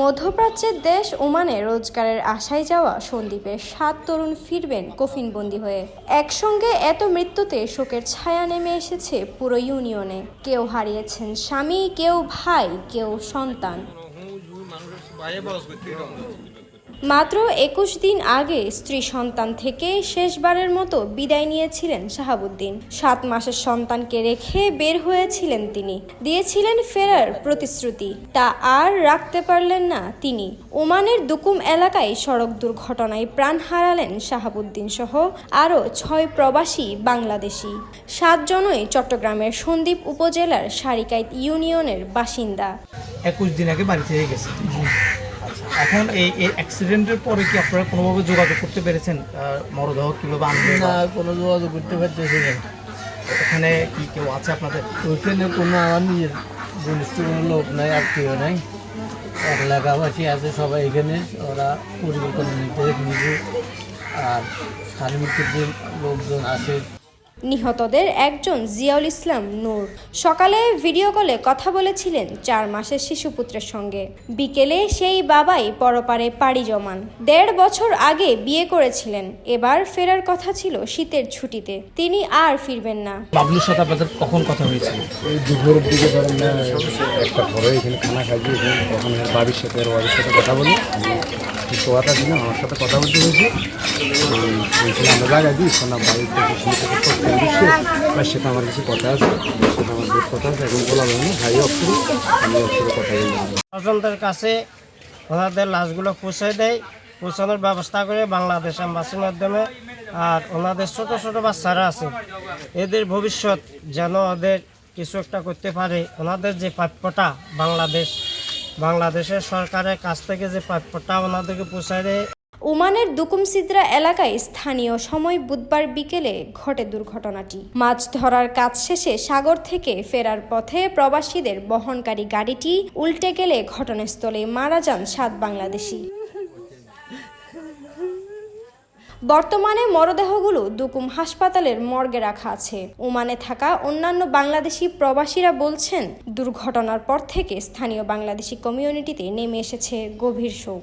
মধ্যপ্রাচ্যের দেশ ওমানে রোজগারের আশায় যাওয়া সন্দীপের সাত তরুণ ফিরবেন কফিনবন্দি হয়ে। একসঙ্গে এত মৃত্যুতে শোকের ছায়া নেমে এসেছে পুরো ইউনিয়নে। কেউ হারিয়েছেন স্বামী, কেউ ভাই, কেউ সন্তান। মাত্র একুশ দিন আগে স্ত্রী সন্তান থেকে শেষবারের মতো বিদায় নিয়েছিলেন শাহাবুদ্দিন। সাত মাসের সন্তানকে রেখে বের হয়েছিলেন তিনি। দিয়েছিলেন ফেরার প্রতিশ্রুতি। তা আর রাখতে পারলেন না তিনি। ওমানের দুকুম এলাকায় সড়ক দুর্ঘটনায় প্রাণ হারালেন শাহাবুদ্দিন সহ আরও ছয় প্রবাসী বাংলাদেশি। সাতজনই চট্টগ্রামের সন্দ্বীপ উপজেলার সারিকাইত ইউনিয়নের বাসিন্দা। একুশ দিন আগে বাড়ি থেকে গেছে। এখন এই এই অ্যাক্সিডেন্টের পরে কি আপনারা কোনোভাবে যোগাযোগ করতে পেরেছেন? মরদেহ কীভাবে আনবে না বা কোনো যোগাযোগ করতে পারতেছি না। এখানে কি কেউ আছে আপনাদের? ওইখানে কোনো আমার নিজের ঘনিষ্ঠ কোনো লোক নাই আত্মীয় নাই। এলাকাবাসী আছে সবাই এখানে ওরা পরিকল্পনা নিতে নিজে আর সার্বিকের যে লোকজন আছে। নিহতদের একজন জিয়াউল ইসলাম নূর। সকালে ভিডিও কলে কথা বলেছিলেন চার মাসের শিশুপুত্রের সঙ্গে। বিকেলে সেই বাবাই পরপারে পাড়ি জমান। দেড় বছর আগে বিয়ে করেছিলেন। এবার ফেরার কথা ছিল শীতের ছুটিতে। তিনি আর ফিরবেন না। বাবলুর সাথে আপনাদের কখন কথা হয়েছিল? দুপুরের দিকে ধরেন একটা ঘরে এখানে খানা খাইছি এখানে তখন এর বাড়ির সাথে আর বাড়ির সাথে কথা বলি। ছিল আমার সাথে কথা বলতে হয়েছে আমরা দিই শোনা বাড়ির থেকে আমার কিছু কথা আছে আমার বেশ কথা আছে, এখন বলা ভাই আমি অক্ষরে কথা স্বজনদের কাছে ওনাদের লাশগুলো পৌঁছে দেয়, পৌঁছানোর ব্যবস্থা করে বাংলাদেশ অ্যাম্বাসির মাধ্যমে, আর ওনাদের ছোট ছোট বাচ্চারা আছে, এদের ভবিষ্যৎ যেন ওদের কিছু একটা করতে পারে। ওনাদের যে প্রাপ্যটা বাংলাদেশ, বাংলাদেশের সরকারের কাছ থেকে যে প্রাপ্যটা ওনাদেরকে পৌঁছায় দেয় ওমানের দুকুমসিদ্রা এলাকায় স্থানীয় সময় বুধবার বিকেলে ঘটে দুর্ঘটনাটি। মাছ ধরার কাজ শেষে সাগর থেকে ফেরার পথে প্রবাসীদের বহনকারী গাড়িটি উল্টে গেলে ঘটনাস্থলে মারা যান সাত বাংলাদেশি। বর্তমানে মরদেহগুলো দুকুম হাসপাতালের মর্গে রাখা আছে। ওমানে থাকা অন্যান্য বাংলাদেশি প্রবাসীরা বলছেন, দুর্ঘটনার পর থেকে স্থানীয় বাংলাদেশি কমিউনিটিতে নেমে এসেছে গভীর শোক।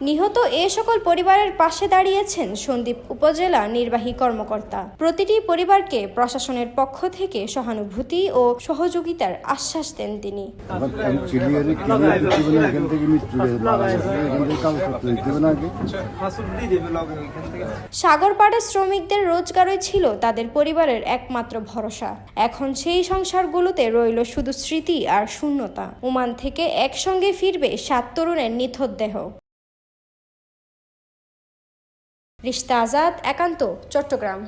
নিহত এ সকল পরিবারের পাশে দাঁড়িয়েছেন সন্দ্বীপ উপজেলা নির্বাহী কর্মকর্তা। প্রতিটি পরিবারকে প্রশাসনের পক্ষ থেকে সহানুভূতি ও সহযোগিতার আশ্বাস দেন তিনি। সাগরপাড়ের শ্রমিকদের রোজগারই ছিল তাদের পরিবারের একমাত্র ভরসা। এখন সেই সংসারগুলোতে রইল শুধু স্মৃতি আর শূন্যতা। ওমান থেকে একসঙ্গে ফিরবে সাত তরুণের নিথর দেহ। রিস্তা আজাদ একান্ত চট্টগ্রাম।